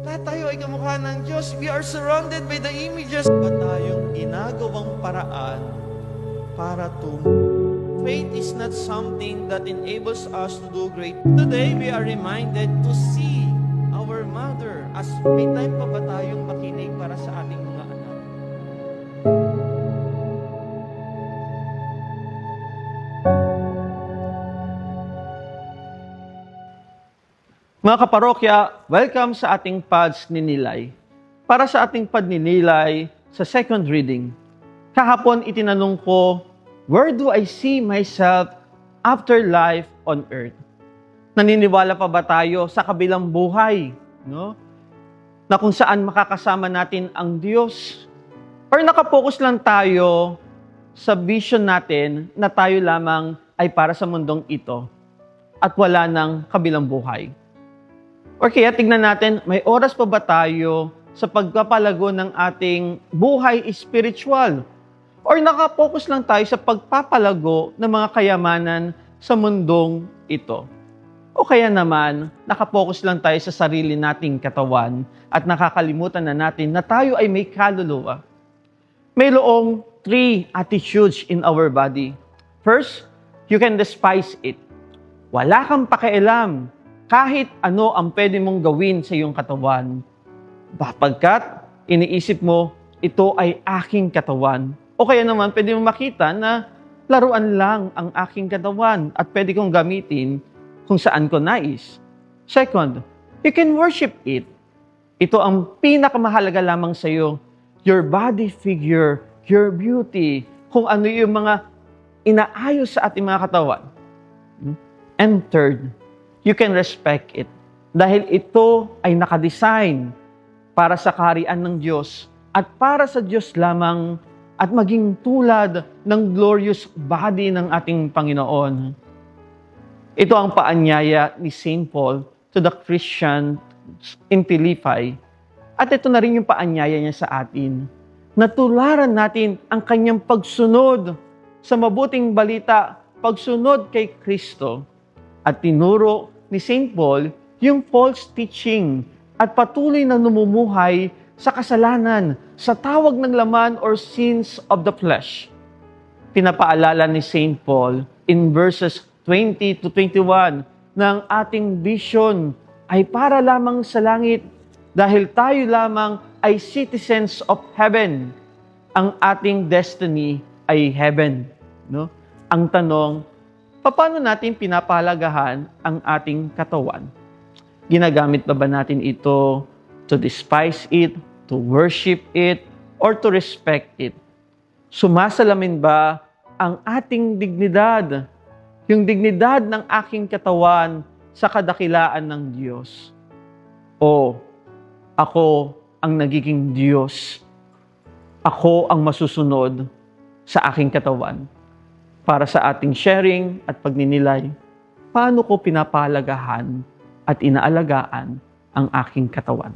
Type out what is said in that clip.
Lahat tayo ay kamukha ng Diyos. We are surrounded by the images. Ba tayong ginagawang paraan para tum Faith is not something that enables us to do great. Today, we are reminded to see our mother as may time pa ba tayong makinig para sa ating mga Mga kaparokya, welcome sa ating pads ni Nilay. Para sa ating pad ni Nilay, sa second reading, kahapon itinanong ko, Where do I see myself after life on earth? Naniniwala pa ba tayo sa kabilang buhay? No? Na kung saan makakasama natin ang Diyos? Or nakapokus lang tayo sa vision natin na tayo lamang ay para sa mundong ito at wala ng kabilang buhay? Or kaya tignan natin, may oras pa ba tayo sa pagpapalago ng ating buhay spiritual? Or nakapokus lang tayo sa pagpapalago ng mga kayamanan sa mundong ito? O kaya naman, nakapokus lang tayo sa sarili nating katawan at nakakalimutan na natin na tayo ay may kaluluwa. May loong three attitudes in our body. First, you can despise it. Wala kang pakialam kahit ano ang pwede mong gawin sa iyong katawan. Bapagkat iniisip mo, ito ay aking katawan. O kaya naman, pwede mong makita na laruan lang ang aking katawan at pwede kong gamitin kung saan ko nais. Second, you can worship it. Ito ang pinakamahalaga lamang sa iyo. Your body figure, your beauty, kung ano yung mga inaayos sa ating mga katawan. And third, you can respect it. Dahil ito ay nakadesign para sa kaharian ng Diyos at para sa Diyos lamang at maging tulad ng glorious body ng ating Panginoon. Ito ang paanyaya ni St. Paul to the Christian in Philippi. At ito na rin yung paanyaya niya sa atin. Natularan natin ang kanyang pagsunod sa mabuting balita, pagsunod kay Kristo. At tinuro ni St. Paul yung false teaching at patuloy na namumuhay sa kasalanan, sa tawag ng laman or sins of the flesh. Pinapaalala ni St. Paul in verses 20 to 21 na ang ating vision ay para lamang sa langit dahil tayo lamang ay citizens of heaven. Ang ating destiny ay heaven. No? Ang tanong, paano natin pinapalagahan ang ating katawan? Ginagamit ba ba natin ito to despise it, to worship it, or to respect it? Sumasalamin ba ang ating dignidad, yung dignidad ng aking katawan sa kadakilaan ng Diyos? O ako ang nagiging Diyos? Ako ang masusunod sa aking katawan? Para sa ating sharing at pagninilay, paano ko pinapalagahan at inaalagaan ang aking katawan?